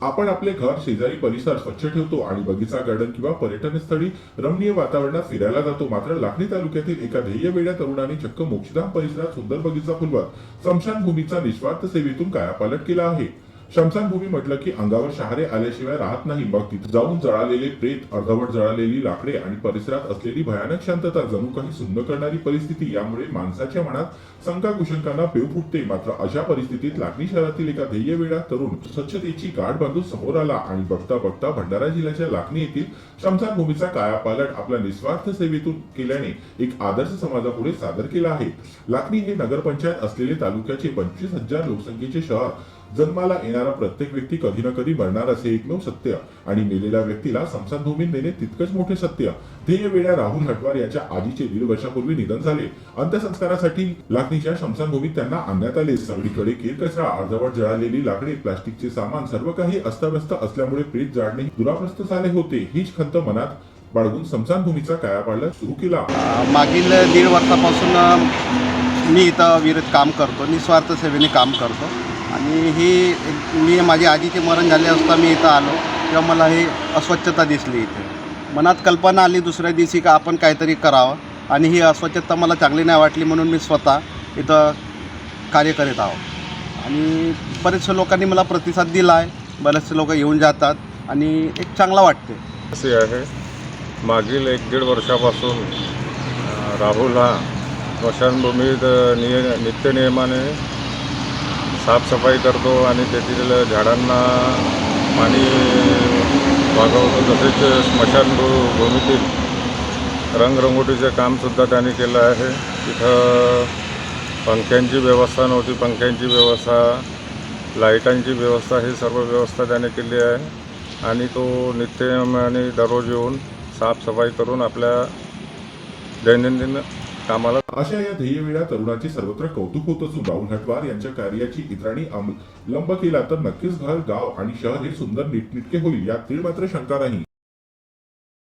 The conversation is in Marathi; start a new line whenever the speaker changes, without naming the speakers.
आपण आपले घर शेजारी परिसर स्वच्छ ठेवतो आणि बगीचा गार्डन किंवा पर्यटन स्थळी रमणीय वातावरणात फिरायला जातो. मात्र लाखणी तालुक्यातील एका ध्येय वेळ्या तरुणाने चक्क मोक्षधाम परिसरात सुंदर बगीचा फुलवत स्मशानभूमीचा निस्वार्थ सेवेतून कायापालट केला आहे. शमशानभूमी म्हटलं की अंगावर शहारे आल्याशिवाय राहत नाही. बघ तिथे जाऊन जळालेले प्रेत अर्धवट जळालेली लाकडे आणि परिसरात असलेली भयानक शांतता जणू काही सुन्न करणारी परिस्थिती यामुळे माणसाच्या मनात शंका कुशंकांना पेव फुटते. मात्र अशा परिस्थितीत लागणी शहरातील एका ध्येयवेडा तरुण स्वच्छतेची गाठ बांधून समोर आला आणि बघता बघता भंडारा जिल्ह्याच्या लाखणी येथील शमशानभूमीचा कायापालट आपल्या निस्वार्थ सेवेतून केल्याने एक आदर्श समाजापुढे सादर केला आहे. लाखणी हे नगरपंचायत असलेले तालुक्याचे पंचवीस हजार लोकसंख्येचे शहर जन्माला येणारा प्रत्येक व्यक्ती कधी ना कधी मरणार असे एकमेव सत्य आणि मेलेल्या व्यक्तीला संसारभूमीत नेणे तितकंच मोठे सत्य. ध्येय वेळा राहुल हटवार याच्या आजीचे दीड वर्षापूर्वी निधन झाले. अंत्यसंस्कारासाठी लाखणीच्या शमशानभूमीत त्यांना आणण्यात आले. सगळीकडे केरकचरा अर्धवट जळालेली लाकडे प्लास्टिकचे सामान सर्व काही अस्ताव्यस्त असल्यामुळे प्रेत जाळणे दुराप्रस्त झाले होते. हीच खंत मनात बाळगून समसानभूमीचा कायापालट सुरू केला.
मागील दीड वर्षापासून मी इथं विरत काम करतो. निस्वार्थ सेवेने काम करतो. आणि ही मी माझी आजीचे मरण झाले असता मी इथं आलो तेव्हा मला ही अस्वच्छता दिसली इथे. मनात कल्पना आली दुसऱ्या दिवशी का आपण काहीतरी करावं आणि ही अस्वच्छता मला चांगली नाही वाटली म्हणून मी स्वतः इथं कार्य करीत आहोत. आणि बरेचशा लोकांनी मला प्रतिसाद दिला आहे बरेचसे लोक येऊन जातात आणि एक चांगला वाटते.
असे आहे मागील एक दीड वर्षापासून राहुल हा स्मशानभूमीत निय नित्यनियमाने साफसफाई करतो आणि तेथील झाडांना पाणी वागवतो. तसेच स्मशानभू भूमीतील रंगरंगोटीचे कामसुद्धा त्यांनी केलं आहे. तिथं पंख्यांची व्यवस्था नव्हती. पंख्यांची व्यवस्था लाईटांची व्यवस्था ही सर्व व्यवस्था त्याने केली आहे. आणि तो नित्यनेमाने दररोज येऊन साफसफाई करून आपल्या दैनंदिन कामाला
अशा या ध्येयवेळा तरुणाचे सर्वत्र कौतुक होत असून राहुल हटवार यांच्या कार्याची इतरांनी अवलंब केला तर नक्कीच घर गाव आणि शहर हे सुंदर नीटनिटके होईल यात तीळ मात्र शंका नाही.